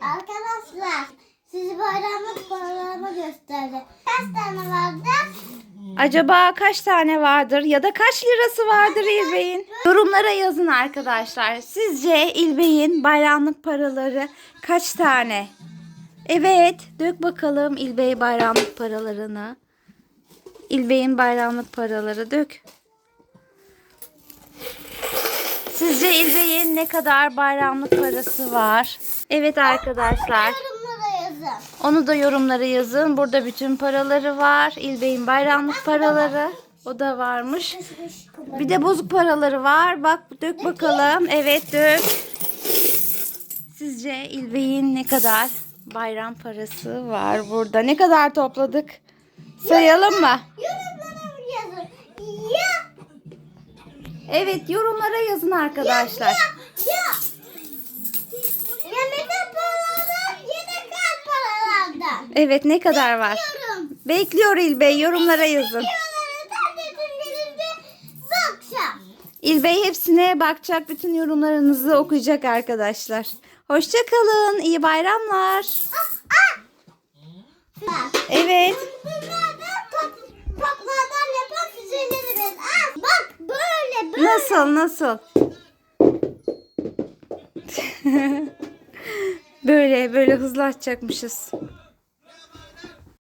Arkadaşlar sizi bayramlık paralarımı gösterdi. Kaç tane vardı? Acaba kaç tane vardır ya da kaç lirası vardır İlbey'in? Yorumlara yazın arkadaşlar. Sizce İlbey'in bayramlık paraları kaç tane? Evet, dök bakalım İlbey bayramlık paralarını. İlbey'in bayramlık paraları dök. Sizce İlbey'in ne kadar bayramlık parası var? Evet arkadaşlar. Onu da yorumlara yazın. Burada bütün paraları var. İlbey'in bayramlık paraları. O da varmış. Bir de bozuk paraları var. Bak dök bakalım. Evet dök. Sizce İlbey'in ne kadar bayram parası var burada? Ne kadar topladık? Sayalım mı? Yorumlara yazın. Ya. Evet yorumlara yazın arkadaşlar. Ya. Yemek paraları yine kart paralardan. Evet ne kadar var? Bekliyor İlbey yorumlara yazın. İlbey hepsine bakacak. Bütün yorumlarınızı okuyacak arkadaşlar. Hoşçakalın. İyi bayramlar. Ah Nasıl nasıl? böyle böyle hızlı atacakmışız.